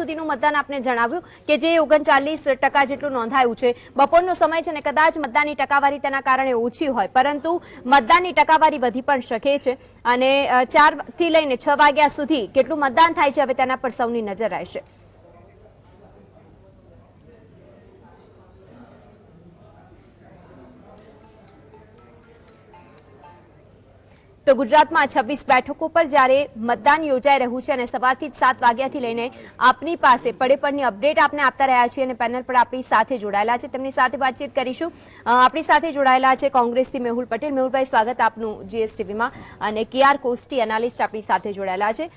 સુધીનું મતદાન આપને જણાવ્યું કે જે ઓગણચાલીસ ટકા જેટલું નોંધાયું છે. બપોરનો સમય છે ને કદાચ મતદાનની ટકાવારી તેના કારણે ઓછી હોય, પરંતુ મતદાનની ટકાવારી વધી પણ શકે છે. અને ચારથી લઈને છ વાગ્યા સુધી કેટલું મતદાન થાય છે, હવે તેના પર સૌની નજર રહેશે. તો ગુજરાતમાં છવ્વીસ બેઠકો પર જ્યારે મતદાન યોજાઈ રહ્યું છે અને સવારથી જ સાત વાગ્યાથી લઈને આપની પાસે પડે પડની અપડેટ આપને આપતા રહ્યા છીએ અને પેનલ પર આપણી સાથે જોડાયેલા છે. તેમની સાથે વાતચીત કરીશું. આપણી સાથે જોડાયેલા છે કોંગ્રેસથી મેહુલ પટેલ. મેહુલભાઈ, સ્વાગત આપનું જીએસટીવીમાં. અને કેઆર કોસ્ટી એનાલિસ્ટ આપણી સાથે જોડાયેલા છે.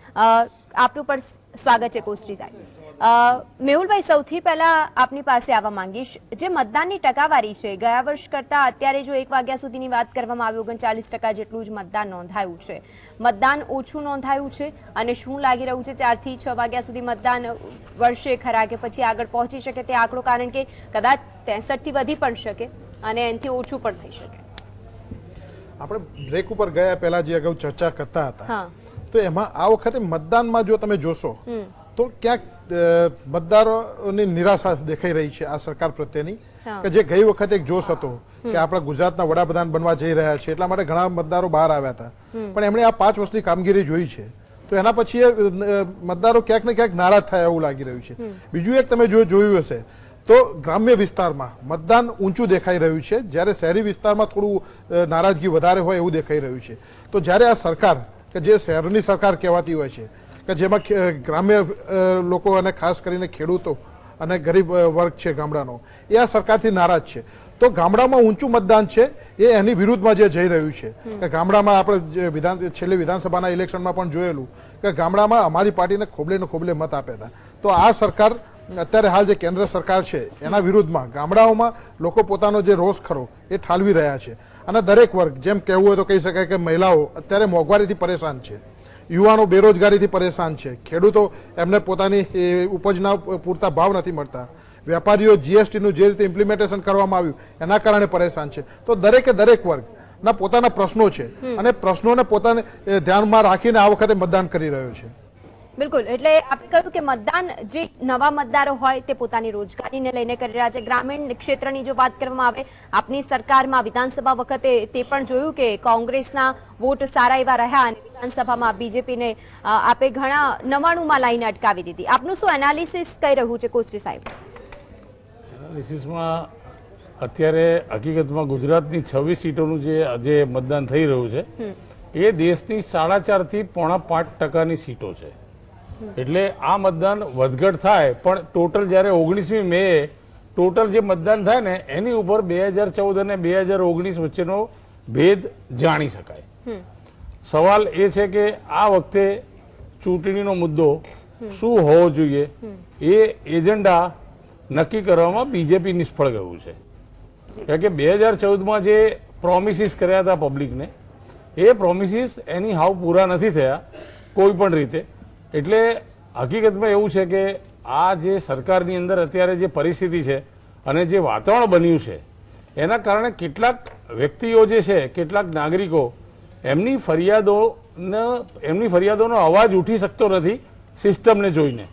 આપનું પણ સ્વાગત છે કોસ્ટી સાહેબ. મેહુલભાઈ સૌથી પહેલા આપની પાસે આવવા માંગીશ. જે મતદાનની ટકાવારી છે ગયા વર્ષ કરતા અત્યારે જો એક વાગ્યા સુધીની વાત કરવામાં આવી ઓગણચાલીસ ટકા જેટલું જ મતદાન નોંધાયું છે. મતદાન ઓછું નોંધાયું છે અને શું લાગી રહ્યું છે? ચારથી છ વાગ્યા સુધી મતદાન વર્ષે ખરા કે પછી આગળ પહોંચી શકે તે આંકડો? કારણ કે કદાચ ત્રેસઠથી વધી પણ શકે અને એનાથી ઓછું પણ થઈ શકે. આપણે બ્રેક ઉપર ગયા પહેલા જે અગાઉ ચર્ચા કરતા હતા. હા. તો એમાં આ વખતે મતદાનમાં જો તમે જોશો તો ક્યાંક મતદારોની નિરાશા દેખાઈ રહી છે આ સરકાર પ્રત્યેની. કે જે ગઈ વખતે એક જોશ હતો કે આપણા ગુજરાતના વડાપ્રધાન બનવા જઈ રહ્યા છે એટલા માટે ઘણા મતદારો બહાર આવ્યા હતા. પણ એમણે આ પાંચ વર્ષની કામગીરી જોઈ છે. તો એના પછી મતદારો ક્યાંક ને ક્યાંક નારાજ થયા એવું લાગી રહ્યું છે. બીજું એક તમે જો જોયું હશે તો ગ્રામ્ય વિસ્તારમાં મતદાન ઊંચું દેખાઈ રહ્યું છે. જ્યારે શહેરી વિસ્તારમાં થોડું નારાજગી વધારે હોય એવું દેખાઈ રહ્યું છે. તો જ્યારે આ સરકાર કે જે શહેરની સરકાર કહેવાતી હોય છે કે જેમાં ગ્રામ્ય લોકો અને ખાસ કરીને ખેડૂતો અને ગરીબ વર્ગ છે ગામડાનો એ આ સરકારથી નારાજ છે. તો ગામડામાં ઊંચું મતદાન છે એ એની વિરુદ્ધમાં જે જઈ રહ્યું છે. કે ગામડામાં આપણે વિધાન છેલ્લે વિધાનસભાના ઇલેક્શનમાં પણ જોયેલું કે ગામડામાં અમારી પાર્ટીને ખોબલે ને ખોબલે મત આપ્યા હતા. તો આ સરકાર અત્યારે હાલ જે કેન્દ્ર સરકાર છે એના વિરુદ્ધમાં ગામડાઓમાં લોકો પોતાનો જે રોષ ખરો એ ઠાલવી રહ્યા છે. અને દરેક વર્ગ જેમ કહેવું હોય તો કહી શકાય કે મહિલાઓ અત્યારે મોંઘવારીથી પરેશાન છે. યુવાનો બેરોજગારીથી પરેશાન છે. ખેડૂતો એમને પોતાની ઉપજના પૂરતા ભાવ નથી મળતા. વેપારીઓ જીએસટીનું જે રીતે ઇમ્પ્લિમેન્ટેશન કરવામાં આવ્યું એના કારણે પરેશાન છે. તો દરેકે દરેક વર્ગ ના પોતાના પ્રશ્નો છે. અને પ્રશ્નોને પોતાને ધ્યાનમાં રાખીને આ વખતે મતદાન કરી રહ્યો છે. બિલકુલ. એટલે આપણે કહ્યું કે મતદાન જે નવા મતદારો હોય તે પોતાની રોજગારીને લઈને કરી રહ્યા છે. ગ્રામીણ ક્ષેત્રની જો વાત કરવામાં આવે આપની સરકારમાં વિધાનસભા વખતે તે પણ જોયું કે કોંગ્રેસના વોટ સારા એવા રહ્યા અને વિધાનસભામાં બીજેપીને આપે ઘણા નવાણુંમાં લાઈને અટકાવી દીધી. આપનું શું એનાલિસિસ કહી રહ્યું છે કોસ્ટી સાહેબ? એનાલિસિસમાં અત્યારે હકીકતમાં ગુજરાતની છવ્વીસ સીટોનું જે આજે મતદાન થઈ રહ્યું છે એ દેશની સાડા ચારથી પોણા પાંચ ટકાની સીટો છે. એટલે આ મતદાન વધઘટ થાય પણ ટોટલ જ્યારે ઓગણીસમી મે ટોટલ જે મતદાન થાય ને એની ઉપર બે હજાર ચૌદ અને બે હજાર ઓગણીસ વચ્ચેનો ભેદ જાણી શકાય. સવાલ એ છે કે આ વખતે ચૂંટણીનો મુદ્દો શું હોવો જોઈએ? એ એજન્ડા નક્કી કરવામાં બીજેપી નિષ્ફળ ગયું છે. કારણ કે બે હજાર ચૌદમાં જે પ્રોમિસીસ કર્યા હતા પબ્લિકને એ પ્રોમિસીસ એની હાવ પૂરા નથી થયા કોઈ પણ રીતે. એટલે હકીકતમાં એવું છે કે આ જે સરકારની અંદર અત્યારે જે પરિસ્થિતિ છે અને જે વાતાવરણ બન્યું છે એના કારણે કેટલાક વ્યક્તિઓ જે છે કેટલાક નાગરિકો એમની ફરિયાદોને એમની ફરિયાદોનો અવાજ ઉઠી શકતો નથી સિસ્ટમને જોઈને.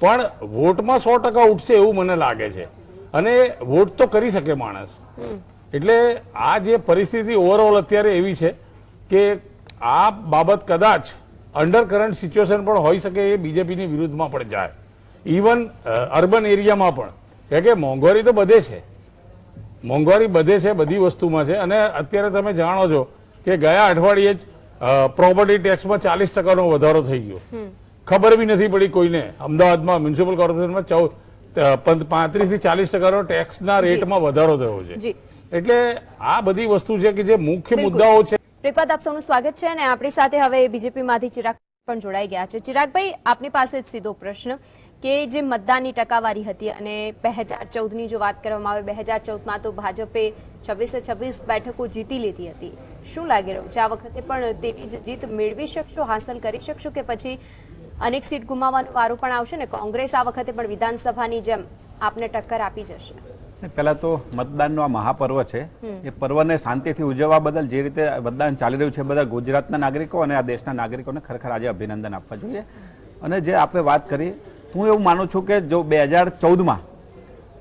પણ વોટમાં સો ટકા ઉઠશે એવું મને લાગે છે. અને વોટ તો કરી શકે માણસ. એટલે આ જે પરિસ્થિતિ ઓવરઓલ અત્યારે એવી છે કે આ બાબત કદાચ અંડર કરંટ સિચ્યુએશન પણ હોઈ શકે એ બીજેપીની વિરુદ્ધમાં પણ જાય. ઇવન અર્બન એરિયામાં પણ. કે મોંઘવારી તો બધે છે. મોંઘવારી બધે છે બધી વસ્તુમાં છે. અને અત્યારે તમે જાણો છો કે ગયા અઠવાડિયે જ પ્રોપર્ટી ટેક્સમાં ચાલીસ ટકાનો વધારો થઈ ગયો. ખબર બી નથી પડી કોઈને. અમદાવાદમાં મ્યુનિસિપલ કોર્પોરેશનમાં ચૌદ પાંત્રીસથી ચાલીસ ટકાનો ટેક્સના રેટમાં વધારો થયો છે. એટલે આ બધી વસ્તુ છે કે જે મુખ્ય મુદ્દાઓ છે બ્રેકબાદ આપ સૌનું સ્વાગત છે અને આપણી સાથે હવે બીજેપીમાંથી ચિરાગ પણ જોડાઈ ગયા છે. ચિરાગભાઈ, આપની પાસે જ સીધો પ્રશ્ન કે જે મતદાનની ટકાવારી હતી અને બે હજાર ચૌદની જો વાત કરવામાં આવે, બે હજાર ચૌદમાં તો ભાજપે છવ્વીસે છવ્વીસ બેઠકો જીતી લીધી હતી. શું લાગી રહ્યું છે? આ વખતે પણ તેવી જ જીત મેળવી શકશો, હાંસલ કરી શકશો કે પછી અનેક સીટ ગુમાવવાનો વારો પણ આવશે ને કોંગ્રેસ આ વખતે પણ વિધાનસભાની જેમ આપને ટક્કર આપી જશે? પહેલા તો મતદાનનો આ મહાપર્વ છે. એ પર્વને શાંતિથી ઉજવવા બદલ જે રીતે મતદાન ચાલી રહ્યું છે બધા ગુજરાતના નાગરિકો અને આ દેશના નાગરિકોને ખરેખર આજે અભિનંદન આપવા જોઈએ. અને જે આપણે વાત કરી હું એવું માનું છું કે જો બે હજાર ચૌદમાં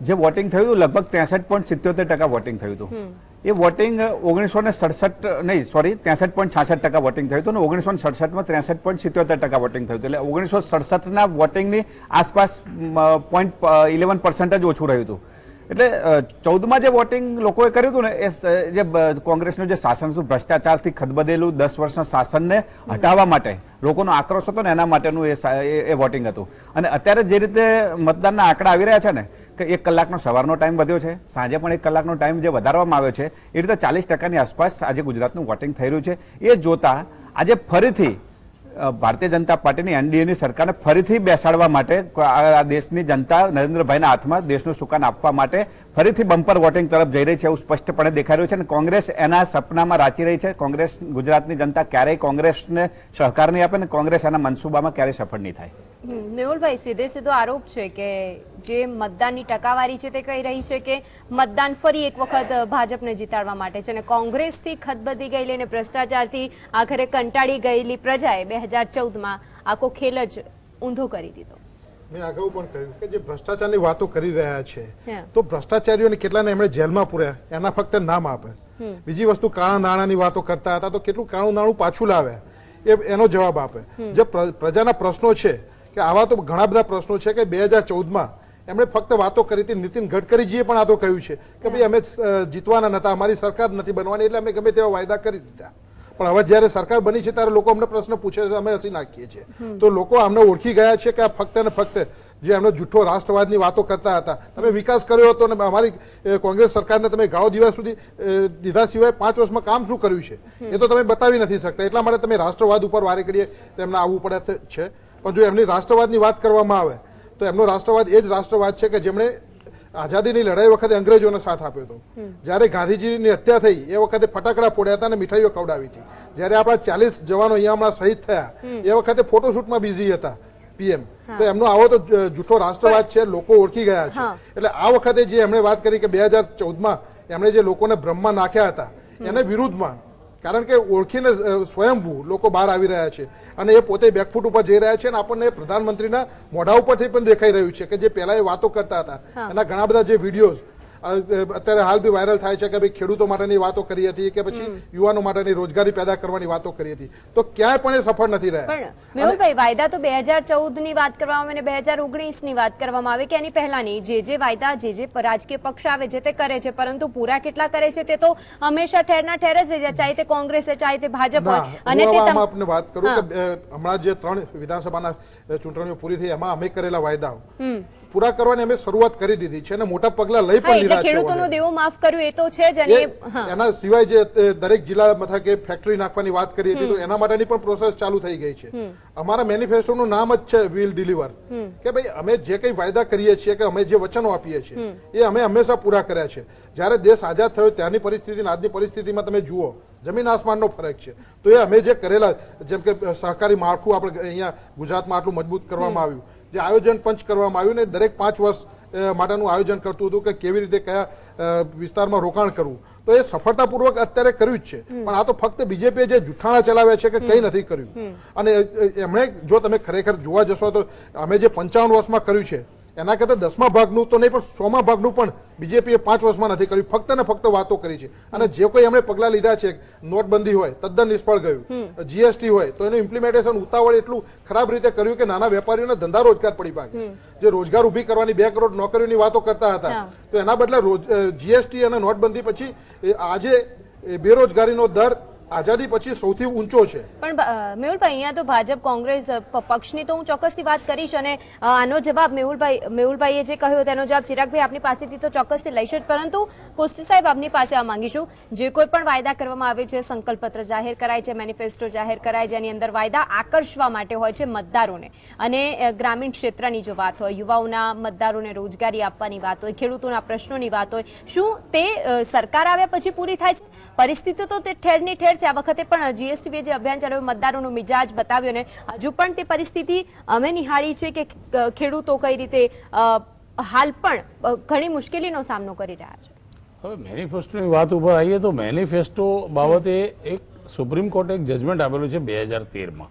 જે વોટિંગ થયું હતું લગભગ ત્રેસઠ પોઈન્ટ સિત્યોતેર ટકા વોટિંગ થયું હતું. એ વોટિંગ ઓગણીસો ને સડસઠ નહીં સોરી ત્રેસઠ પોઈન્ટ છાસઠ ટકા વોટિંગ થયું હતું અને ઓગણીસો ને સડસઠમાં ત્રેસઠ પોઈન્ટ સિત્યોતેર ટકા વોટિંગ થયું હતું. એટલે ઓગણીસો સડસઠના વોટિંગની આસપાસ પોઈન્ટ ઇલેવન પર્સન્ટ જ ઓછું રહ્યું હતું. એટલે ચૌદમાં જે વોટિંગ લોકોએ કર્યું હતું ને, એ જે કોંગ્રેસનું જે શાસન હતું, ભ્રષ્ટાચારથી ખદબદેલું દસ વર્ષના શાસનને હટાવવા માટે, લોકોનો આક્રોશ હતો ને, એના માટેનું એ વોટિંગ હતું. અને અત્યારે જે રીતે મતદાનના આંકડા આવી રહ્યા છે ને, કે એક કલાકનો સવારનો ટાઈમ વધ્યો છે, સાંજે પણ એક કલાકનો ટાઈમ જે વધારવામાં આવ્યો છે, એ રીતે ચાલીસ ટકાની આસપાસ આજે ગુજરાતનું વોટિંગ થઈ રહ્યું છે. એ જોતા આજે ફરીથી ભારતીય જનતા પાર્ટીની એનડીએની સરકારને ફરીથી બેસાડવા માટે આ દેશની જનતા નરેન્દ્રભાઈના હાથમાં દેશનું સુકાન આપવા માટે ફરીથી બમ્પર વોટિંગ તરફ જઈ રહી છે એવું સ્પષ્ટપણે દેખાઈ રહ્યું છે અને કોંગ્રેસ એના સપનામાં રાચી રહી છે. કોંગ્રેસ ગુજરાતની જનતા ક્યારેય કોંગ્રેસને સહકાર નહીં આપે ને કોંગ્રેસ એના મનસુબામાં ક્યારેય સફળ નહીં થાય. મેહુલભાઈ સીધે સીધો આરોપ છે કે જે મતદાનની ટકાવારી છે તે કહી રહી છે કે મતદાન ફરી એક વખત ભાજપને જીતાડવા માટે છે અને કોંગ્રેસથી ખતબદી ગયેલી અને ભ્રષ્ટાચારથી આખરે કંટાળી ગયેલી પ્રજાએ બે હજાર ચૌદમાં આખો ખેલ જ ઊંધો કરી દીધો. મેં અગાઉ પણ કહ્યું કે જે ભ્રષ્ટાચારની વાતો કરી રહ્યા છે. તો ભ્રષ્ટાચારીઓને કેટલાને એમણે જેલમાં પૂર્યા એના ફક્ત નામ આપે. બીજી વસ્તુ કાળા નાણાંની વાતો કરતા હતા તો કેટલું કાળું નાણું પાછું લાવે એ એનો જવાબ આપે. જે પ્રજાના પ્રશ્નો છે કે આવા તો ઘણા બધા પ્રશ્નો છે કે બે હજાર ચૌદમાં એમણે ફક્ત વાતો કરી હતી નીતિન ગડકરીજીએ પણ આ તો કહ્યું છે કે ભાઈ અમે જીતવાના નતા અમારી સરકાર નથી બનવાની એટલે અમે ગમે તેવા વાયદા કરી દીધા. પણ હવે જ્યારે સરકાર બની છે ત્યારે લોકો અમને પ્રશ્ન પૂછે છે અમે હસી નાખીએ છીએ. તો લોકો અમને ઓળખી ગયા છે કે આ ફક્ત ને ફક્ત જે એમનો જૂઠો રાષ્ટ્રવાદની વાતો કરતા હતા. તમે વિકાસ કર્યો હતો અને અમારી કોંગ્રેસ સરકારને તમે ગાળો દિવસ સુધી દીધા સિવાય પાંચ વર્ષમાં કામ શું કર્યું છે? એ તો તમે બતાવી નથી શકતા. એટલા માટે તમે રાષ્ટ્રવાદ ઉપર વારે ઘડીએ તેમને આવવું પડે છે. પણ જો એમની રાષ્ટ્રવાદની વાત કરવામાં આવે તો એમનો રાષ્ટ્રવાદ એ જ રાષ્ટ્રવાદ છે કે જેમણે આઝાદીની લડાઈ વખતે અંગ્રેજોને સાથ આપ્યો હતો. જ્યારે ગાંધીજીની હત્યા થઈ એ વખતે ફટાકડા ફોડ્યા હતા અને મીઠાઈઓ ખવડાવી હતી. જ્યારે આપણા ચાલીસ જવાનો અહીંયા હમણાં શહીદ થયા એ વખતે ફોટોશૂટમાં બિઝી હતા પીએમ. તો એમનો આવો તો જૂઠો રાષ્ટ્રવાદ છે લોકો ઓળખી ગયા છે. એટલે આ વખતે જે એમણે વાત કરી કે બે હજાર ચૌદમાં એમણે જે લોકોને ભ્રમમાં નાખ્યા હતા એને વિરુદ્ધમાં કારણ કે ઓળખીને સ્વયંભૂ લોકો બહાર આવી રહ્યા છે અને એ પોતે બેકફૂટ ઉપર જઈ રહ્યા છે અને આપણને પ્રધાનમંત્રીના મોઢા ઉપરથી પણ દેખાઈ રહ્યું છે કે જે પહેલા એ વાતો કરતા હતા. એના ઘણા બધા જે વિડીયોઝ અત્યારે હાલ બી વાયરલ થાય છે કે ભાઈ ખેડૂતો માટેની વાતો કરી હતી કે પછી યુવાનો માટેની રોજગારી પેદા કરવાની વાતો કરી હતી. તો ક્યાંય પણ એ સફળ નથી રહ્યા. પણ મેહુલભાઈ વાયદા તો બે હજાર ચૌદની વાત કરવામાં અને બે હજાર ઓગણીસની વાત કરવામાં આવે કે એની પહેલાની જે જે વાયદા જે જે રાજકીય પક્ષ આવે છે તે કરે છે પરંતુ પૂરા કેટલા કરે છે તે તો હંમેશા ઠેરના ઠેર જ રહી જાય ચાહે તે કોંગ્રેસ ચાહે તે ભાજપ હોય. અને તે આપને વાત કરું કે હમણાં જે ત્રણ વિધાનસભાના ચૂંટણીઓ પૂરી થઈ એમાં અમે કરેલા વાયદાઓ. પૂરા કરવાની અમે શરૂઆત કરી દીધી છે અને મોટા પગલા લઈ પણ લીધા છે ખેડૂતોનો દેવો માફ કર્યું એ તો છે જ અને એના સિવાય જે દરેક જિલ્લા મથકે ફેક્ટરી નાખવાની વાત કરી હતી તો એના માટેની પણ પ્રોસેસ ચાલુ થઈ ગઈ છે. અમારા મેનિફેસ્ટોનું નામ જ છે વિલ ડિલિવર કે ભાઈ અમે જે કંઈ વાયદા કરીએ છીએ કે અમે જે વચનો આપીએ છીએ એ અમે હંમેશા પૂરા કર્યા છે. જ્યારે દેશ આઝાદ થયો ત્યારની પરિસ્થિતિ આજની પરિસ્થિતિમાં તમે જુઓ જમીન આસમાનનો ફરક છે. તો એ અમે જે કરેલા જેમ કે સહકારી માળખું આપણે અહીંયા ગુજરાતમાં આટલું મજબૂત કરવામાં આવ્યું જે આયોજન પંચ કરવામાં આવ્યું ને દરેક પાંચ વર્ષ માટેનું આયોજન કરતું હતું કે કેવી રીતે કયા વિસ્તારમાં રોકાણ કરવું. તો એ સફળતાપૂર્વક અત્યારે કર્યું જ છે. પણ આ તો ફક્ત બીજેપીએ જે જુઠ્ઠાણા ચલાવ્યા છે કે કંઈ નથી કર્યું. અને એમણે જો તમે ખરેખર જોવા જશો તો અમે જે પંચાવન વર્ષમાં કર્યું છે એના કરતા દસમા ભાગનું તો નહીં પણ સોમા ભાગનું પણ બીજેપીએ પાંચ વર્ષમાં નથી કર્યું. ફક્ત ને ફક્ત વાતો કરી છે. અને જે કોઈ એમણે પગલાં લીધા છે નોટબંધી હોય તદ્દન નિષ્ફળ ગયું જીએસટી હોય તો એનું ઇમ્પ્લિમેન્ટેશન ઉતાવળ એટલું ખરાબ રીતે કર્યું કે નાના વેપારીઓને ધંધા રોજગાર પડી પાકે જે રોજગાર ઊભી કરવાની બે કરોડ નોકરીઓની વાતો કરતા હતા તો એના બદલે જીએસટી અને નોટબંધી પછી આજે બેરોજગારીનો દર આઝાદી પછી સૌથી ઊંચો છે. પણ મેહુલભાઈ, અહીંયા તો ભાજપ, કોંગ્રેસ પક્ષની તો હું ચોક્કસથી વાત કરીશ અને આનો જવાબ મેહુલભાઈ, મેહુલભાઈએ જે કહ્યો તેનો જવાબ ચિરાગભાઈ આપની પાસેથી તો ચોક્કસથી લઈશ જ, પરંતુ કુસ્તી સાહેબ આપની પાસે આ માંગીશું. જે કોઈ પણ વાયદા કરવામાં આવે છે, સંકલ્પપત્ર જાહેર કરાય છે, મેનિફેસ્ટો જાહેર કરાય એની અંદર વાયદા આકર્ષવા માટે હોય છે મતદારોને. અને ગ્રામીણ ક્ષેત્રની જો વાત હોય, યુવાઓના મતદારોને રોજગારી આપવાની વાત હોય, ખેડૂતોના પ્રશ્નોની વાત હોય, શું તે સરકાર આવ્યા પછી પૂરી થાય છે? પરિસ્થિતિ તો તે ઠેરની ઠેર છે. આ વખતે પણ જીએસટીએ જે અભિયાન ચલાવ્યું મતદારોનો મિજાજ બતાવ્યો ને હજુ પણ તે પરિસ્થિતિ અમે નિહાળી છે કે ખેડૂતો કઈ રીતે હાલ પણ ઘણી મુશ્કેલીનો સામનો કરી રહ્યા છે. હવે મેનિફેસ્ટોની વાત ઉપર આવીએ તો મેનિફેસ્ટો બાબતે એક સુપ્રીમ કોર્ટે એક જજમેન્ટ આપેલું છે બે હજાર તેરમાં.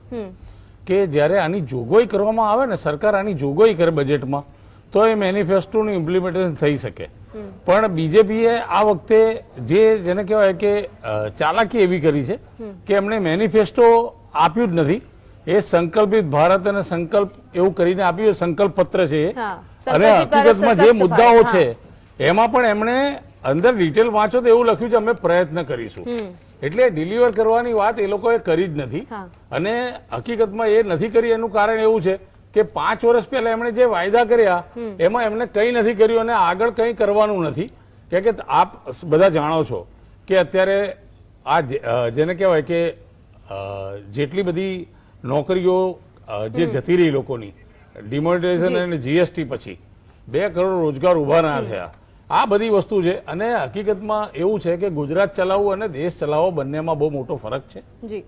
કે જ્યારે આની જોગવાઈ કરવામાં આવે ને સરકાર આની જોગવાઈ કરે બજેટમાં તો એ મેનિફેસ્ટોનું ઇમ્પ્લિમેન્ટેશન થઈ શકે. પણ બીજેપીએ આ વખતે જે જેને કહેવાય કે ચાલાકી એવી કરી છે કે એમણે મેનિફેસ્ટો આપ્યું જ નથી. એ સંકલ્પિત ભારત અને સંકલ્પ એવું કરીને આપ્યું સંકલ્પ પત્ર છે અને હકીકતમાં જે મુદ્દાઓ છે એમાં પણ એમણે અંદર ડિટેલ વાંચો તો એવું લખ્યું છે અમે પ્રયત્ન કરીશું. એટલે ડિલિવર કરવાની વાત એ લોકોએ કરી જ નથી. અને હકીકતમાં એ નથી કરી એનું કારણ એવું છે કે પાંચ વર્ષ પહેલા એમણે જે વાયદા કર્યા એમાં એમણે કંઈ નથી કર્યું અને આગળ કંઈ કરવાનું નથી. કે કે આપ બધા જાણો છો કે અત્યારે આ જેને કહેવાય કે જેટલી બધી નોકરીઓ જે જતી રહી લોકોની ડિમોનિટાઇઝેશન અને જીએસટી પછી બે કરોડ રોજગાર ઊભા ના થયા. આ બધી વસ્તુ છે અને હકીકતમાં એવું છે કે ગુજરાત ચલાવવું અને દેશ ચલાવવો બંનેમાં બહુ મોટો ફરક છે. જી.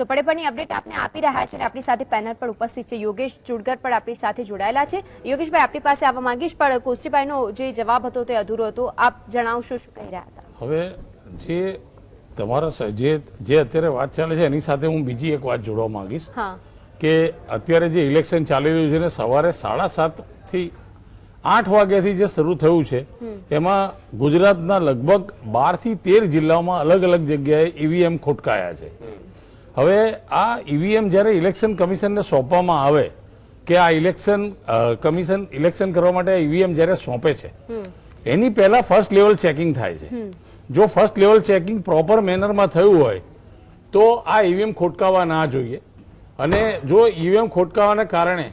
તો પડે પણની અપડેટ આપને આપી રહ્યા છે અને આપણી સાથે પેનલ પર ઉપસ્થિત છે યોગેશ ચુડગર પણ આપણી સાથે જોડાયેલા છે. યોગેશભાઈ આપણી પાસે આવવા માંગીશ પણ કોશીભાઈનો જે જવાબ હતો તે અધૂરો હતો. આપ જણાવશો શું કહી રહ્યા હતા? હવે જે તમારા જે જે અત્યારે વાત ચાલે છે એની સાથે હું બીજી એક વાત જોડવા માંગીશ. કે અત્યારે જે ઇલેક્શન ચાલી રહ્યું છે ને સવારે સાડા સાતથી આઠ વાગ્યાથી જે શરૂ થયું છે એમાં ગુજરાતના લગભગ બારથી તેર જિલ્લાઓમાં અલગ અલગ જગ્યાએ ઈવીએમ ખોટકાયા છે. હવે આ ઈવીએમ જ્યારે ઇલેક્શન કમિશનને સોંપવામાં આવે કે આ ઇલેક્શન કમિશન ઇલેક્શન કરવા માટે ઈવીએમ જ્યારે સોંપે છે એની પહેલા ફર્સ્ટ લેવલ ચેકિંગ થાય છે. જો ફર્સ્ટ લેવલ ચેકિંગ પ્રોપર મેનરમાં થયું હોય તો આ ઈવીએમ ખોટકાવા ના જોઈએ. અને જો ઈવીએમ ખોટકાવાને કારણે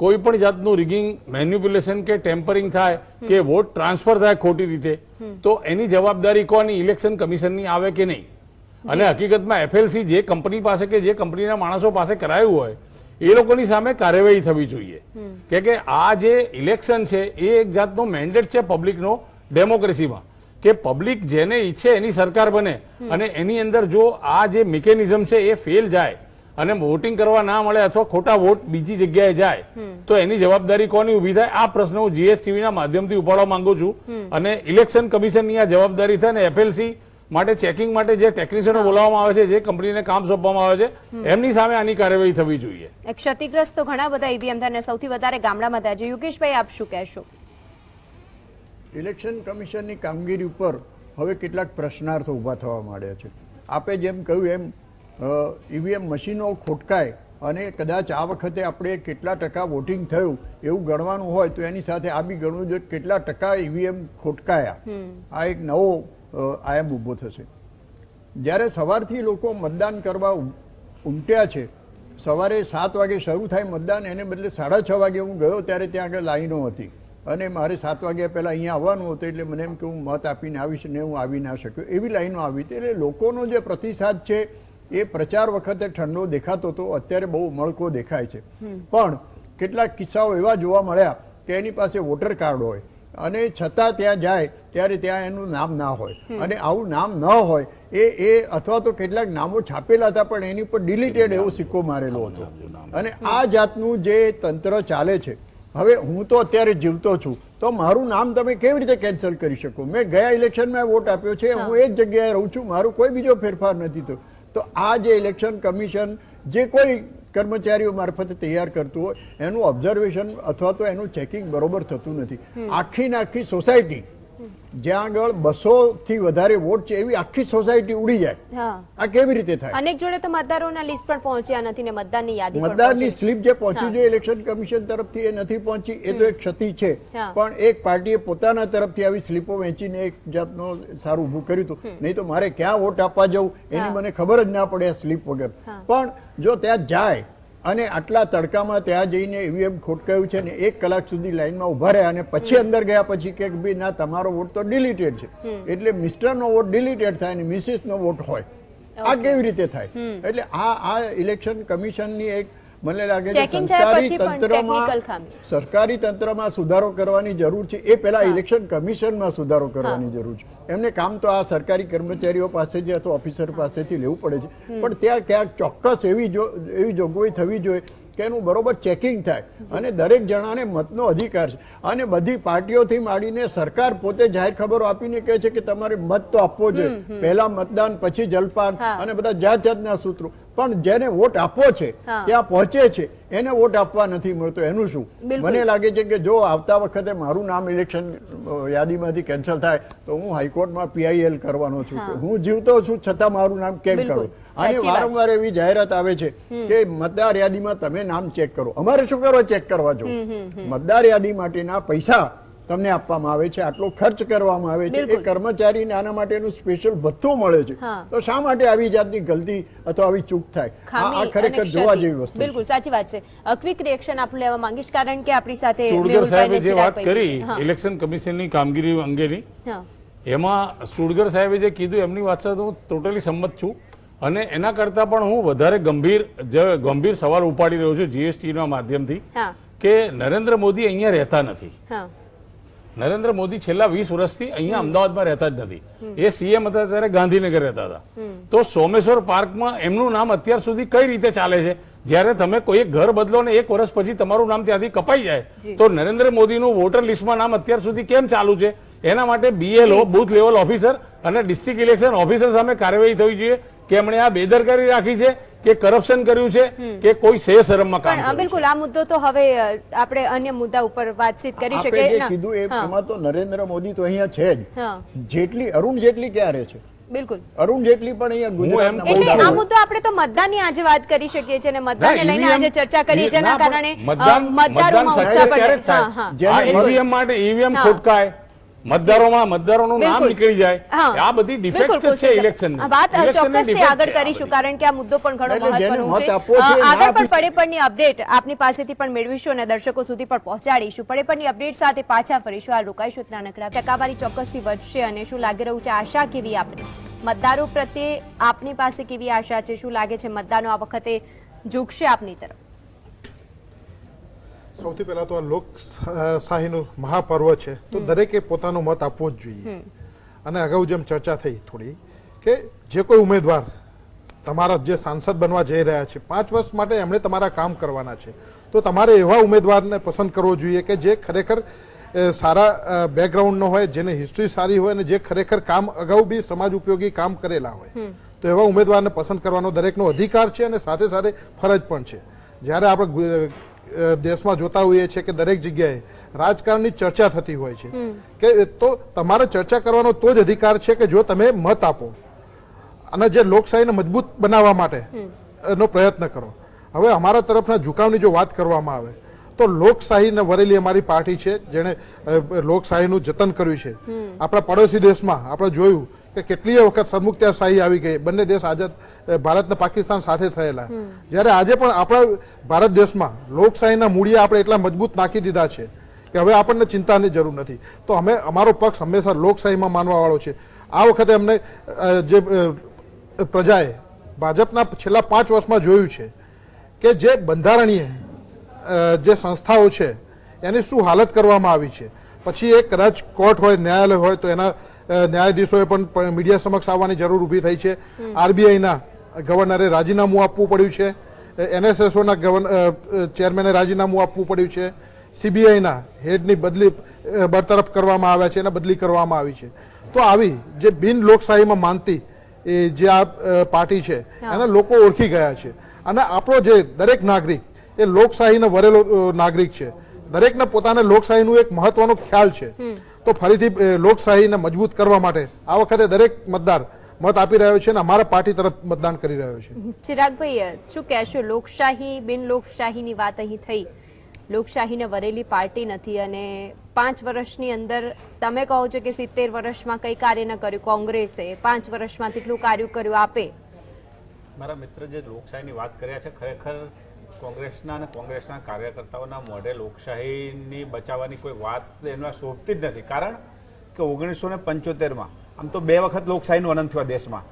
કોઈ પણ જાતનું રિગિંગ મેન્યુપ્યુલેશન કે ટેમ્પરિંગ થાય કે વોટ ટ્રાન્સફર થાય ખોટી રીતે તો એની જવાબદારી કોની? ઇલેક્શન કમિશનની આવે કે નહીં? અને હકીકતમાં એફએલસી જે કંપની પાસે કે જે કંપનીના માણસો પાસે કરાયું હોય એ લોકોની સામે કાર્યવાહી થવી જોઈએ. કે કે આ જે ઇલેક્શન છે એ એક જાતનો મેન્ડેટ છે પબ્લિકનો ડેમોક્રેસીમાં કે પબ્લિક જેને ઈચ્છે એની સરકાર બને. અને એની અંદર જો આ જે મિકેનિઝમ છે એ ફેલ જાય અને વોટિંગ કરવા ના મળે અથવા ખોટા વોટ બીજી જગ્યાએ જાય તો એની જવાબદારી કોની ઊભી થાય? આ પ્રશ્ન હું જીએસટીવી ના માધ્યમથી ઉપાડવા માંગુ છું. અને ઇલેક્શન કમિશનની આ જવાબદારી થાય ને એફએલસી માટે ચેકિંગ માટે જે ટેકનિશિયનો બોલાવવામાં આવે છે જે કંપનીને કામ સોંપવામાં આવે છે એમની સામે આની કાર્યવાહી થવી જોઈએ. ક્ષતિગ્રસ્ત તો ઘણા બધા ઈવીએમ થયા સૌથી વધારે ગામડામાં થયા છે. યોગેશભાઈ આપ શું કહેશો? ઇલેક્શન કમિશનની કામગીરી ઉપર હવે કેટલાક પ્રશ્નાર્થો ઊભા થવા માંડ્યા છે. આપે જેમ કહ્યું એમ ઈવીએમ મશીનો ખોટકાય અને કદાચ આ વખતે આપણે કેટલા ટકા વોટિંગ થયું એવું ગણવાનું હોય તો એની સાથે આ બી ગણવું જોઈએ કેટલા ટકા ઈવીએમ ખોટકાયા. આ એક નવો આયામ ઊભો થશે. જ્યારે સવારથી લોકો મતદાન કરવા ઉમટ્યા છે સવારે સાત વાગે શરૂ થાય મતદાન એને બદલે સાડા છ વાગે હું ગયો ત્યારે ત્યાં આગળ લાઈનો હતી. અને મારે સાત વાગ્યા પહેલાં અહીંયા આવવાનું હતું એટલે મને એમ કે હું મત આપીને આવીશ ને હું આવી ના શક્યો. એવી લાઈનો આવી હતી. એટલે લોકોનો જે પ્રતિસાદ છે એ પ્રચાર વખતે ઠંડો દેખાતો હતો. અત્યારે બહુ મળકો દેખાય છે. પણ કેટલાક કિસ્સાઓ એવા જોવા મળ્યા કે એની પાસે વોટર કાર્ડ હોય. અને છતાં ત્યાં જાય ત્યારે ત્યાં એનું નામ ના હોય. અને આવું નામ ન હોય એ એ અથવા તો કેટલાક નામો છાપેલા હતા પણ એની ઉપર ડિલીટેડ એવો સિક્કો મારેલો હતો. અને આ જાતનું જે તંત્ર ચાલે છે. હવે હું તો અત્યારે જીવતો છું. તો મારું નામ તમે કેવી રીતે કેન્સલ કરી શકો? મેં ગયા ઇલેક્શનમાં વોટ આપ્યો છે હું એ જ જગ્યાએ રહું છું મારું કોઈ બીજો ફેરફાર નથી થયો. તો આ જે ઇલેક્શન કમિશન જે કોઈ કર્મચારીઓ મારફતે તૈયાર કરતું હોય એનું ઓબ્ઝર્વેશન અથવા તો એનું ચેકિંગ બરોબર થતું નથી. આખી ને આખી સોસાયટી જ્યાં આગળ બસો થી વધારે વોટ છે એવી આખી સોસાયટી ઉડી જાય. આ કેવી રીતે થાય? અનેક જોડે તો મતદારોના લિસ્ટ પણ પહોંચ્યા નથી ને મતદારની યાદી મતદારની સ્લીપ જે પહોંચી. જોઈએ ઇલેક્શન કમિશન તરફથી એ નથી પહોંચી એ તો એક ક્ષતિ છે. પણ એક પાર્ટીએ પોતાના તરફથી આવી સ્લીપો વેચીને એક જાતનો સારું ઊભું કર્યું હતું. નહીં તો મારે ક્યાં વોટ આપવા જવું? એની મને ખબર જ ના પડે આ સ્લીપ વગર. પણ જો ત્યાં જાય અને આટલા તડકામાં ત્યાં જઈને ઈવીએમ ખોટકાયું છે ને એક કલાક સુધી લાઈનમાં ઊભા રહ્યા અને પછી અંદર ગયા પછી કે ભાઈ ના તમારો વોટ તો ડિલીટેડ છે. એટલે મિસ્ટરનો વોટ ડિલીટેડ થાય અને મિસિસનો વોટ હોય. આ કેવી રીતે થાય? એટલે આ આ ઇલેક્શન કમિશનની એક મને લાગે છે સરકારી તંત્રમાં સરકારી તંત્રમાં સુધારો કરવાની જરૂર છે. એ પહેલા ઇલેક્શન કમિશનમાં સુધારો કરવાની જરૂર છે. એમને કામ તો આ સરકારી કર્મચારીઓ પાસેથી અથવા ઓફિસર પાસેથી લેવું પડે છે. પણ ત્યાં ક્યાંક ચોક્કસ એવી જો એવી જોગવાઈ થવી જોઈએ કે એનું બરોબર ચેકિંગ થાય. અને દરેક જણાને મતનો અધિકાર છે. અને બધી પાર્ટીઓથી માંડીને સરકાર પોતે જાહેર ખબરો આપીને કહે છે કે તમારે મત તો આપવો જોઈએ. પહેલા મતદાન પછી જલપાન અને બધા જાત જાતના સૂત્રો. પણ જેને વોટ આપવો છે ત્યાં પહોંચે છે એને વોટ આપવા નથી મળતો. એનું શું? મને લાગે છે કે જો આવતા વખતે મારું નામ ઇલેક્શન યાદીમાંથી કેન્સલ થાય તો હું હાઈકોર્ટમાં પીઆઈએલ કરવાનો છું. હું. જીવતો છું છતાં મારું નામ કેમ. કરું? અને વારંવાર એવી જાહેરાત આવે છે કે મતદાર યાદીમાં તમે નામ ચેક કરો. અમારે શું કરવા ચેક કરવા જો. મતદાર યાદી માટેના પૈસા તમને આપવામાં આવે છે આટલો ખર્ચ કરવામાં આવે છે એ કર્મચારીને આના માટેનું સ્પેશિયલ ભથ્થું મળે છે. તો શા માટે આવી જાતની ગલતી અથવા આવી ચૂક થાય? આ- આ ખરેખર જોવા જેવી વસ્તુ બિલકુલ સાચી વાત છે. ક્વિક રિએક્શન આપ લેવા માંગીશ કારણ કે આપણી સાથે સુરગર સાહેબે જે વાત કરી ઇલેક્શન કમિશનની કામગીરી અંગેની એમાં સુરગર સાહેબે જે કીધું એમની વાત સાથે હું ટોટલી સંમત છું. અને એના કરતાં પણ હું વધારે ગંભીર જે ગંભીર સવાલ ઉપાડી રહ્યો છું જીએસટીના માધ્યમથી હા. કે નરેન્દ્ર મોદી અહીંયા રહેતા નથી. હા. નરેન્દ્ર મોદી છેલ્લા વીસ વર્ષથી અહીંયા અમદાવાદમાં રહેતા જ નથી. એ સીએમ હતા ત્યારે ગાંધીનગર રહેતા હતા. તો સોમેશ્વર પાર્કમાં એમનું નામ અત્યાર સુધી કઈ રીતે ચાલે છે? જ્યારે તમે કોઈ ઘર બદલો ને એક વર્ષ પછી તમારું નામ ત્યાંથી કપાઈ જાય તો નરેન્દ્ર મોદીનું વોટર લિસ્ટમાં નામ અત્યાર સુધી કેમ ચાલુ છે? એના માટે બીએલઓ બુથ લેવલ ઓફિસર અને ડિસ્ટ્રિક્ટ ઇલેક્શન ઓફિસર સામે કાર્યવાહી થવી જોઈએ કે એમણે આ બેદરકારી રાખી છે કે કરપ્શન કર્યું છે કે કોઈ સે શરમમાં કામ કર્યું બિલકુલ આ મુદ્દો તો હવે આપણે અન્ય મુદ્દા ઉપર વાતચીત કરી શકીએ. જે કીધું એ એમાં તો નરેન્દ્ર મોદી તો અહીંયા છે જ. જેટલી અરુણ જેટલી ક્યાં રહે છે? બિલકુલ. અરુણ જેટલી પણ અહીંયા હું એમ ગુજરાતના એટલે આ મુદ્દો આપણે તો મતદાનની આજે વાત કરી શકીએ છીએ અને મતદાનને લઈને આજે ચર્ચા કરીએ ના, જેના કારણે મતદારોમાં ઉત્સાહ પડે. હા, હા. ઈવીએમ માટે ઈવીએમ ખોટકાય. મતદારોમાં મતદારોનું નામ નીકળી જાય. આ બધી ડિફેક્ટ છે ઇલેક્શન વાત ચોક્કસથી આગળ કરીશું કારણ કે આ મુદ્દો પણ ઘણો મહત્વનો છે. આગળ પણ પડે પડની અપડેટ આપની પાસેથી પણ મેળવીશું અને દર્શકો સુધી પણ પહોંચાડીશું. પડે પડની અપડેટ સાથે પાછા ફરીશું. આ રોકાઈશું ત્યાં નકરા ટકાવારી ચોક્કસથી વધશે અને શું લાગી રહ્યું છે આશા કેવી આપણી મતદારો પ્રત્યે આપની પાસે કેવી આશા છે? શું લાગે છે મતદાનો આ વખતે ઝૂકશે આપની તરફ? સૌથી પહેલા તો આ લોકશાહીનું મહાપર્વ છે તો દરેકે પોતાનો મત આપવો જ જોઈએ. અને અગાઉ જેમ ચર્ચા થઈ થોડી કે જે કોઈ ઉમેદવાર તમારા જે સાંસદ બનવા જઈ રહ્યા છે પાંચ વર્ષ માટે એમણે તમારા કામ કરવાના છે તો તમારે એવા ઉમેદવારને પસંદ કરવો જોઈએ કે જે ખરેખર સારા બેકગ્રાઉન્ડનો હોય જેને હિસ્ટ્રી સારી હોય અને જે ખરેખર કામ અગાઉ બી સમાજ ઉપયોગી કામ કરેલા હોય. તો એવા ઉમેદવારને પસંદ કરવાનો દરેકનો અધિકાર છે અને સાથે સાથે ફરજ પણ છે. જ્યારે આપણે દેશમાં જોતા હોઈએ છીએ કે દરેક જગ્યાએ રાજકારણની ચર્ચા થતી હોય છે. કે તો તમારે ચર્ચા કરવાનો તો જ અધિકાર છે કે જો તમે મત આપો. અને જે લોકશાહીને મજબૂત બનાવવા માટે નો પ્રયત્ન કરો. હવે અમારા તરફના ઝુકાવની જો વાત કરવામાં આવે તો લોકશાહીને વરેલી અમારી પાર્ટી છે જેણે લોકશાહીનું જતન કર્યું છે. આપણા પડોશી દેશમાં આપણે જોયું કે કેટલીય વખત સરમુખત્યારશાહી આવી ગઈ. બંને દેશ આજે ભારત અને પાકિસ્તાન સાથે થયેલા. જ્યારે આજે પણ આપણા ભારત દેશમાં લોકશાહીના મૂળિયા આપણે એટલા મજબૂત નાખી દીધા છે કે હવે આપણને ચિંતાની જરૂર નથી. તો અમે અમારો પક્ષ હંમેશા લોકશાહીમાં માનવા વાળો છે. આ વખતે અમને જે પ્રજાએ ભાજપના છેલ્લા પાંચ વર્ષમાં જોયું છે કે જે બંધારણીય જે સંસ્થાઓ છે એની શું હાલત કરવામાં આવી છે. પછી એ કદાચ કોર્ટ હોય ન્યાયાલય હોય તો એના ન્યાયાધીશોએ પણ મીડિયા સમક્ષ આવવાની જરૂર ઊભી થઈ છે. આરબીઆઈના ગવર્નરે રાજીનામું આપવું પડ્યું છે. એનએસએસઓના ગવર્નર ચેરમેને રાજીનામું આપવું પડ્યું છે. સીબીઆઈના હેડની બદલી બરતરફ કરવામાં આવ્યા છે અને બદલી કરવામાં આવી છે. તો આવી જે બિન લોકશાહીમાં માનતી એ જે આ પાર્ટી છે એને લોકો ઓળખી ગયા છે. અને આપણો જે દરેક નાગરિક એ લોકશાહીનો વરેલો નાગરિક છે. દરેકને પોતાને લોકશાહીનું એક મહત્વનો ખ્યાલ છે. તો ફરીથી લોકશાહીને મજબૂત કરવા માટે આ વખતે દરેક મતદાર મત આપી રહ્યો છે અને અમારા પાર્ટી તરફ મતદાન કરી રહ્યો છે. ચિરાગભાઈ શું કહેશો? લોકશાહી બિન લોકશાહીની વાત અહીં થઈ. લોકશાહીને વરેલી પાર્ટી નથી અને પાંચ વર્ષની અંદર તમે કહો છો કે સિત્તેર વર્ષમાં કઈ કાર્ય ન કર્યું કોંગ્રેસે પાંચ વર્ષમાં તેટલું કાર્ય કર્યું આપે? મારા મિત્ર જે લોકશાહીની વાત કર્યા છે ખરેખર કોંગ્રેસના અને કોંગ્રેસના કાર્યકર્તાઓના મોઢે લોકશાહીની બચાવવાની કોઈ વાત એમાં શોભતી જ નથી. કારણ કે ઓગણીસો ને પંચોતેરમાં આમ તો બે વખત લોકશાહીનું અનંત થયો દેશમાં.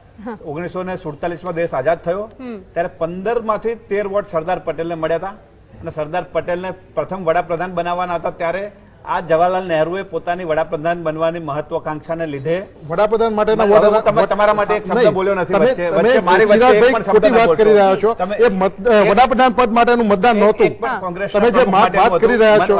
ઓગણીસો ને સુડતાલીસમાં દેશ આઝાદ થયો. ત્યારે પંદરમાંથી તેર વોટ સરદાર પટેલને મળ્યા હતા. અને સરદાર પટેલને પ્રથમ વડાપ્રધાન બનાવવાના હતા ત્યારે આ જવાહરલાલ નહેરુએ પોતાની વડાપ્રધાન બનવાની મહત્વાકાંક્ષાને લીધે વડાપ્રધાન માટેના વોટ- તમારા માટે એક શબ્દ બોલ્યો નથી વચ્ચે. વચ્ચે મારી વચ્ચે એક પણ શબ્દ વાત કરી રહ્યા છો. એ વડાપ્રધાન પદ માટેનું મતદાન નહોતું. તમે જે વાત વાત કરી રહ્યા છો.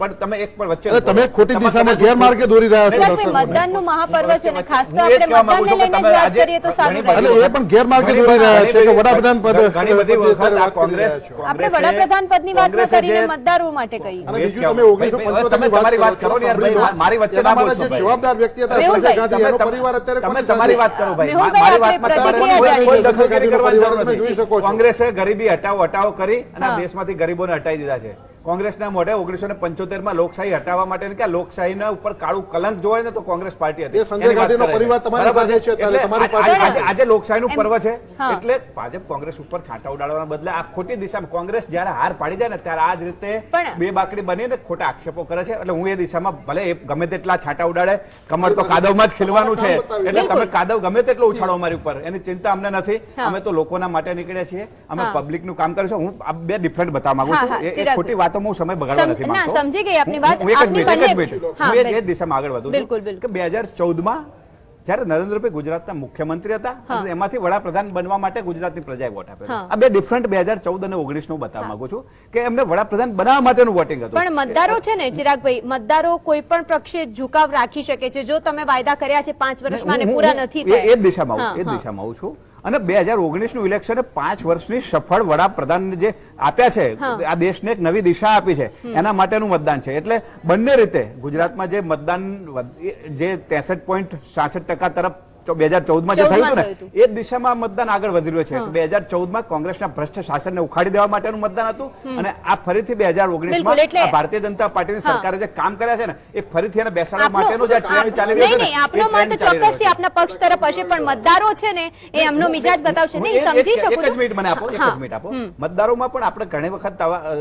પણ તમે એક પણ વચ્ચે તમે ખોટી દિશામાં ગેરમાર્ગે દોરી રહ્યા છો. મતદાનનું મહાપર્વ છે અને ખાસ તો આપણે મતદાનને લઈને જ વાત કરીએ તો સારું એટલે એ પણ ગેરમાર્ગે દોરી રહ્યા છે કે વડાપ્રધાન પદ? ઘણી બધી વખત આ કોંગ્રેસ આપણે વડાપ્રધાન પદની વાત ન કરીને મતદારો માટે કહી અને બીજું તમે 1975 તમે તમારી વાત કરો ને યાર ભાઈ, મારી વચ્ચે ના બોલશો ભાઈ. જવાબદાર વ્યક્તિ હતા સંજય ગાંધી તમે- એનો પરિવાર અત્યારે તમે તમારી વાત કરો ભાઈ. મારી વાતમાં તમારે કોઈ-. દખલગીરી કરવાની જરૂર જોઈ શકો નથી કોંગ્રેસે ગરીબી હટાવો હટાવો કરી અને. દેશમાંથી ગરીબોને હટાવી દીધા છે. કોંગ્રેસના મોઢે ઓગણીસો ને પંચોતેરમાં લોકશાહી હટાવવા માટે કે લોકશાહીના ઉપર કાળું કલંક જોવાય ને તો કોંગ્રેસ પાર્ટી હતી. વાત આજે- પાર્ટી આજે- આજે લોકશાહીનું પર્વ છે. એટલે ભાજપ કોંગ્રેસ ઉપર છાંટા ઉડાડવાના બદલે આ ખોટી દિશામાં કોંગ્રેસ જ્યારે હાર પાડી જાય ને ત્યારે આ જ રીતે બે બાકડી બનીને ખોટા આક્ષેપો કરે છે. એટલે હું એ દિશામાં ભલે એ ગમે તેટલા છાંટા ઉડાડે કમર તો કાદવમાં જ ખીલવાનું છે. એટલે તમે કાદવ ગમે તેટલો ઉછાળો અમારી ઉપર. એની ચિંતા અમને નથી. અમે તો લોકોના માટે નીકળ્યા છીએ. અમે પબ્લિકનું પબ્લિકનું કામ કરીશું. હું આ બે ડિફરન્ટ બતાવવા માંગુ છું. એ- ખોટી ચિરાગ વાતોમાં હું સમય બગાડવા નથી માંગતો. સમજી ગઈ આપની વાત. એક જ આપની મિનિટ, એક જ મિનિટ. હું એ દિશામાં આગળ વધું બિલકુલ, બિલકુલ. કે બે હજાર ચૌદમાં જ્યારે નરેન્દ્રભાઈ ગુજરાતના મુખ્યમંત્રી હતા એમાંથી વડાપ્રધાન બનવા માટે ગુજરાતની પ્રજાએ વોટ આપ્યો આ બે ડિફરન્ટ બે હજાર ચૌદ અને ઓગણીસનું બતાવવા માંગુ છું કે એમને વડાપ્રધાન બનાવવા માટેનું વોટિંગ હતું. પણ મતદારો છે ને ચિરાગભાઈ મતદારો કોઈ પણ પક્ષે ઝુકાવ રાખી શકે છે. જો તમે વાયદા કર્યા છે પાંચ વર્ષમાં પૂરા નથી એ- એ જ દિશામાં એ જ દિશામાં આવું છું. અને બે હજાર ઓગણીસનું ઇલેક્શન પાંચ વર્ષની સફળ વડાપ્રધાન જે આપ્યા છે. આ દેશને એક નવી દિશા આપી છે એના માટેનું મતદાન છે એટલે બંને રીતે ગુજરાતમાં જે મતદાન જે ત્રેસઠ પોઈન્ટ સાસઠ ટકા તરફ બે હજાર ચૌદમાં જે થયું હતું ને એ દિશામાં મતદાન આગળ વધી રહ્યું છે. બે હજાર ચૌદમાં કોંગ્રેસના ભ્રષ્ટ શાસનને ઉખાડી દેવા માટેનું મતદાન હતું અને આ ફરીથી બે હજાર ઓગણીસમાં ભારતીય જનતા પાર્ટીની. સરકારે જે કામ કર્યા છે ને એ ફરીથી એને બેસાડવા માટેનું જે ટ્રેન્ડ ચાલી રહ્યો છે ને, આપનો મત ચોક્કસથી આપના પક્ષ તરફ હશે પણ મતદારો છે ને એ એમનો મિજાજ બતાવશે. નહીં સમજી શકું એક જ મિનિટ મને આપો એક જ મિનિટ આપો. મતદારોમાં પણ આપણે ઘણી વખત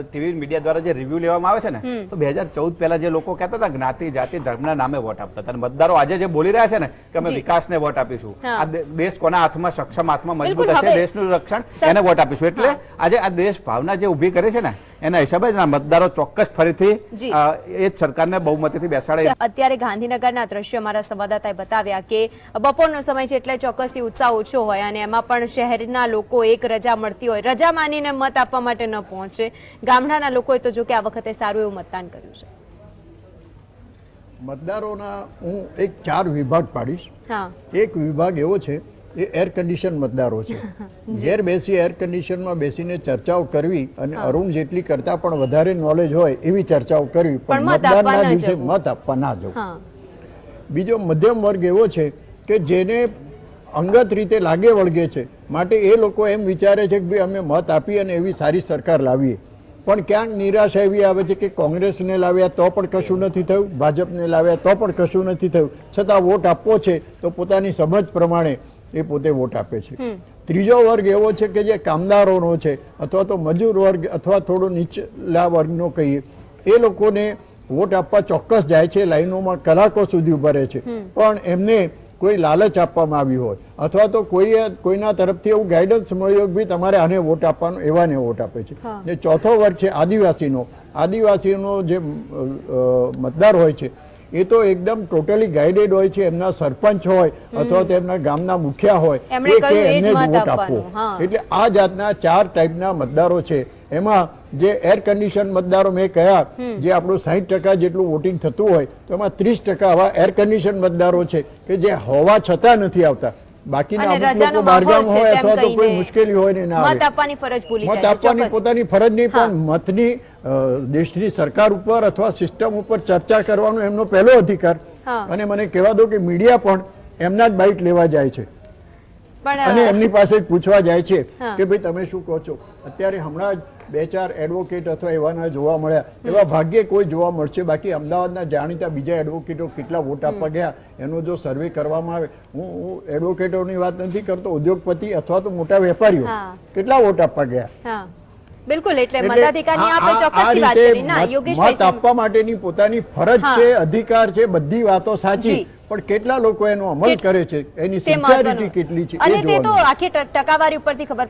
ટીવી મીડિયા દ્વારા જે રિવ્યુ લેવામાં આવે છે ને તો બે હજાર ચૌદ પહેલા જે લોકો કહેતા હતા જ્ઞાતિ જાતિ ધર્મના નામે વોટ આપતા હતા. અને મતદારો આજે જે બોલી રહ્યા છે ને કે અમે. વિકાસને વોટ આપીશું. આ દેશ કોના હાથમાં સક્ષમ હાથમાં મજબૂત હશે દેશનું રક્ષણ એને વોટ આપીશું. એટલે આજે આ દેશ ભાવના જે ઊભી કરે છે ને એના હિસાબે જ મતદારો ચોક્કસ ફરીથી એ જ સરકારને બહુમતીથી બેસાડે. અત્યારે ગાંધીનગરના દ્રશ્યો અમારા સંવાદદાતાએ બતાવ્યા કે બપોરનો સમય છે એટલે ચોક્કસથી ઉત્સાહ ઓછો હોય અને એમાં પણ શહેરના લોકો એક રજા મળતી હોય. રજા માનીને મત આપવા માટે ન પહોંચે. ગામડાના લોકોએ તો જો કે આ વખતે સારું એવું મતદાન કર્યું છે. મતદારોના હું એક ચાર વિભાગ પાડીશ. એક વિભાગ એવો છે એ એર કન્ડિશન મતદારો છે. ઘેર બેસી એર કન્ડિશનમાં બેસીને ચર્ચાઓ કરવી અને અરુણ જેટલી કરતા પણ વધારે નોલેજ હોય એવી ચર્ચાઓ કરવી પણ મતદારના મતદાનના દિવસે મત આપવા ના જવું. બીજો મધ્યમ વર્ગ એવો છે કે જેને અંગત રીતે લાગે વળગે છે. માટે એ લોકો એમ વિચારે છે કે ભાઈ અમે મત આપી અને એવી સારી સરકાર લાવીએ. પણ ક્યાંક નિરાશા એવી આવે છે કે કોંગ્રેસને લાવ્યા તો પણ કશું નથી થયું ભાજપને લાવ્યા તો પણ કશું નથી થયું. છતાં વોટ આપવો છે તો પોતાની સમજ પ્રમાણે એ પોતે વોટ આપે છે. ત્રીજો વર્ગ એવો છે કે જે કામદારોનો છે અથવા તો મજૂર વર્ગ અથવા થોડો નીચલા વર્ગનો કહીએ એ લોકોને વોટ આપવા ચોક્કસ જાય છે લાઈનોમાં કલાકો સુધી ઊભા રહે છે. પણ એમને કોઈ લાલચ આપવામાં આવી હોય અથવા તો કોઈએ કોઈના તરફથી એવું ગાઈડન્સ મળ્યું કે ભાઈ તમારે આને વોટ આપવાનો એવાને વોટ આપે છે. જે ચોથો વર્ગ છે આદિવાસીનો આદિવાસીનો જે મતદાર હોય છે એ તો એકદમ ટોટલી ગાઈડેડ હોય છે એમના સરપંચ હોય અથવા તો એમના ગામના મુખિયા હોય એ કે એમને જ વોટ આપવો. એટલે આ જાતના ચાર ટાઈપના મતદારો છે એમાં જે એર કન્ડિશન મતદારો મેં કહ્યા જે આપણું સાહીઠ ટકા જેટલું વોટિંગ થતું હોય તો એમાં ત્રીસ ટકા આવા એર કન્ડિશન મતદારો છે કે જે હોવા છતાં નથી આવતા. બાકીના અમુક લોકો બહારગામ હોય અથવા તો કોઈ મુશ્કેલી હોય ને ના મત આપવાની ફરજ ભૂલી મત આપવાની પોતાની ફરજ નહીં પણ મતની દેશની સરકાર ઉપર અથવા સિસ્ટમ ઉપર ચર્ચા કરવાનો એમનો પહેલો અધિકાર. અને મને કહેવા દો કે મીડિયા પણ એમના જ બાઇટ લેવા જાય છે. અને એમની પાસે પૂછવા જાય છે કે ભાઈ તમે શું કહો છો? અત્યારે હમણાં જ બે ચાર એડવોકેટ અથવા એવાના જોવા મળ્યા. એવા ભાગ્યે કોઈ જોવા મળશે. બાકી અમદાવાદના જાણીતા બીજા એડવોકેટો કેટલા વોટ આપવા ગયા એનો જો સર્વે કરવામાં આવે. હું હું એડવોકેટોની વાત નથી કરતો ઉદ્યોગપતિ અથવા તો મોટા વેપારીઓ કેટલા વોટ આપવા ગયા? બિલકુલ એટલે એટલે મતાધિકારની આપણે આ- આ ચોક્કસથી વાત કરી. ના યોગેશભાઈ મત આપવા માટેની પોતાની ફરજ છે અધિકાર છે બધી વાતો સાચી. પણ કેટલા લોકો એનો અમલ કરે છે? એની સિન્સિયરિટી કેટલી છે? અને તે તો આખી ટકાવારી ઉપરથી ખબર